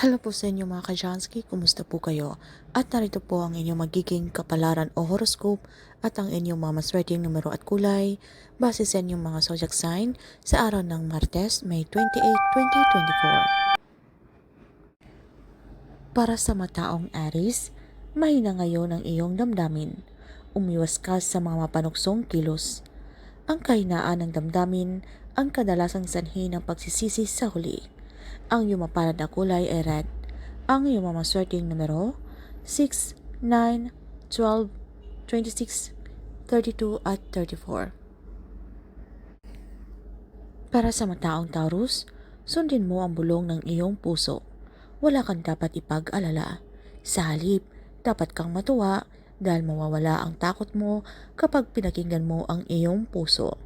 Hello po sa inyo mga kajansky, kumusta po kayo? At narito po ang inyong magiging kapalaran o horoscope at ang inyong mga maswerteng numero at kulay base sa inyong mga zodiac sign sa araw ng Martes, May 28, 2024. Para sa mataong Aries, mahina ngayon ang iyong damdamin. Umiwas ka sa mga mapanuksong kilos. Ang kahinaan ng damdamin ang kadalasang sanhi ng pagsisisi sa huli. Ang iyong mapalad na kulay ay red. Ang iyong mamaswerteng numero 6, 9, 12, 26, 32 at 34. Para sa mataong Taurus, sundin mo ang bulong ng iyong puso. Wala kang dapat ipag-alala. Sa halip, dapat kang matuwa dahil mawawala ang takot mo kapag pinakinggan mo ang iyong puso.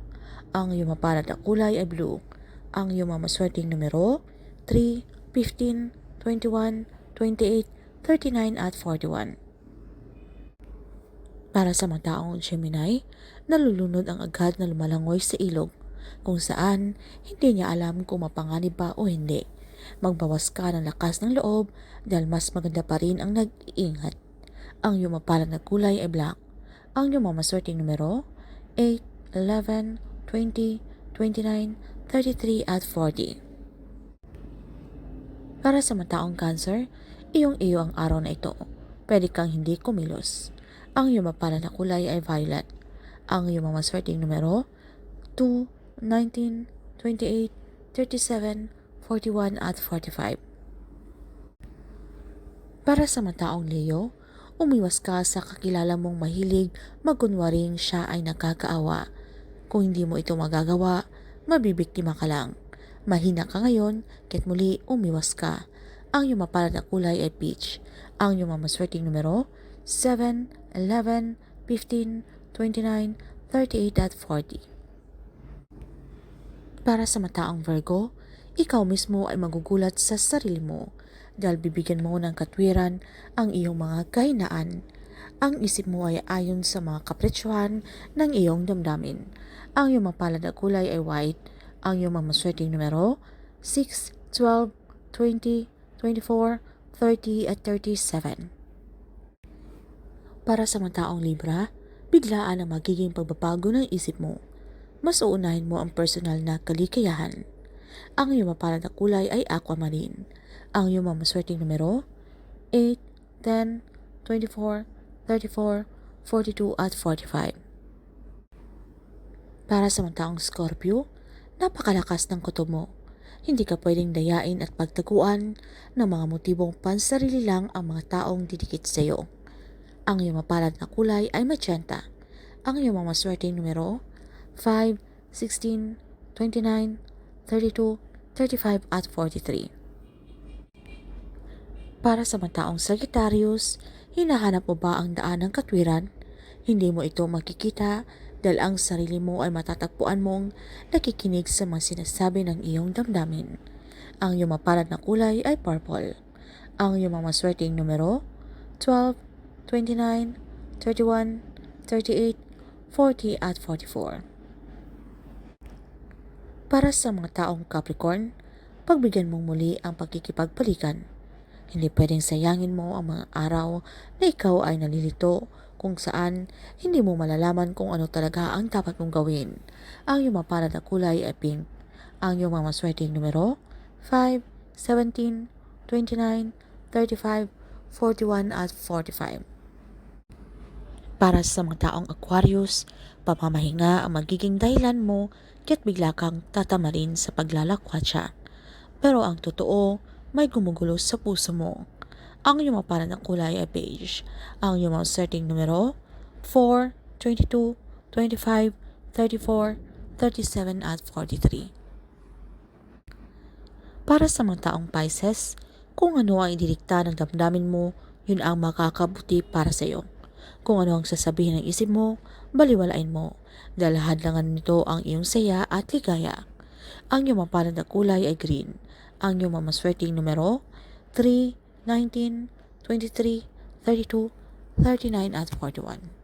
Ang iyong mapalad na kulay ay blue. Ang iyong mamaswerteng numero 3, 15, 21, 28, 39 at 41. Para sa mga taong Gemini, nalulunod ang agad na lumalangoy sa ilog kung saan hindi niya alam kung mapanganib ba o hindi. Magbawas ka ng lakas ng loob dahil mas maganda pa rin ang nag-iingat. Ang iyong mapalad na kulay ay black. Ang iyong mamaswerteng numero 8, 11, 20, 29, 33 at 40. Para sa mataong cancer, iyong iyo ang araw na ito. Pwede kang hindi kumilos. Ang iyong mapala na kulay ay violet. Ang iyong mamaswerteng numero 2, 19, 28, 37, 41 at 45. Para sa mataong Leo, umiwas ka sa kakilala mong mahilig magkunwaring siya ay nakakaawa. Kung hindi mo ito magagawa, mabibiktima ka lang. Mahina ka ngayon, kahit muli umiwas ka. Ang iyong mapalad na kulay ay peach. Ang iyong mamaswerteng numero 7, 11, 15, 29, 38 at 40. Para sa mataong Virgo, ikaw mismo ay magugulat sa sarili mo dahil bibigyan mo ng katwiran ang iyong mga kahinaan. Ang isip mo ay ayon sa mga kapritsyohan ng iyong damdamin. Ang iyong mapalad na kulay ay white. Ang iyong mamaswerteng numero 6, 12, 20, 24, 30 at 37. Para sa mga taong Libra, biglaan ang magiging pagbabago ng isip mo. Mas uunahin mo ang personal na kalikayahan. Ang iyong mapalad na kulay ay aquamarine. Ang iyong mamaswerteng numero 8, 10, 24, 34, 42 at 45. Para sa mga taong Scorpio, napakalakas ng kutob mo. Hindi ka pwedeng dayain at pagtaguan ng mga motibong pansarili lang ang mga taong didikit sa iyo. Ang iyong mapalad na kulay ay magenta. Ang iyong mga maswerteng numero 5, 16, 29, 32, 35 at 43. Para sa mga taong Sagittarius, hinahanap mo ba ang daan ng katwiran? Hindi mo ito makikita dahil ang sarili mo ay matatagpuan mong nakikinig sa mga sinasabi ng iyong damdamin. Ang iyong mapalad na kulay ay purple. Ang iyong mga maswerteng numero 12, 29, 31, 38, 40 at 44. Para sa mga taong Capricorn, pagbigyan mong muli ang pagkikipagpalikan. Hindi pwedeng sayangin mo ang mga araw na ikaw ay nalilito kung saan hindi mo malalaman kung ano talaga ang dapat mong gawin. Ang iyong mapalad na kulay ay pink. Ang iyong mga maswerteng numero 5, 17, 29, 35, 41 at 45. Para sa mga taong Aquarius, pamamahinga ang magiging dahilan mo kaya't bigla kang tatamarin sa paglalakwatsa. Pero ang totoo, may gumugulo sa puso mo. Ang iyong mapalad na kulay ay beige. Ang iyong mga certain numero 4, 22, 25, 34, 37 at 43. Para sa mga taong Pisces, kung ano ang idilikta ng damdamin mo, yun ang makakabuti para sa iyo. Kung ano ang sasabihin ng isip mo, baliwalain mo. Dahil hadlangan nito ang iyong saya at ligaya. Ang iyong mapalad na kulay ay green. Ang iyong mamaswerteng numero 3, 19, 23, 32, 39 at 41.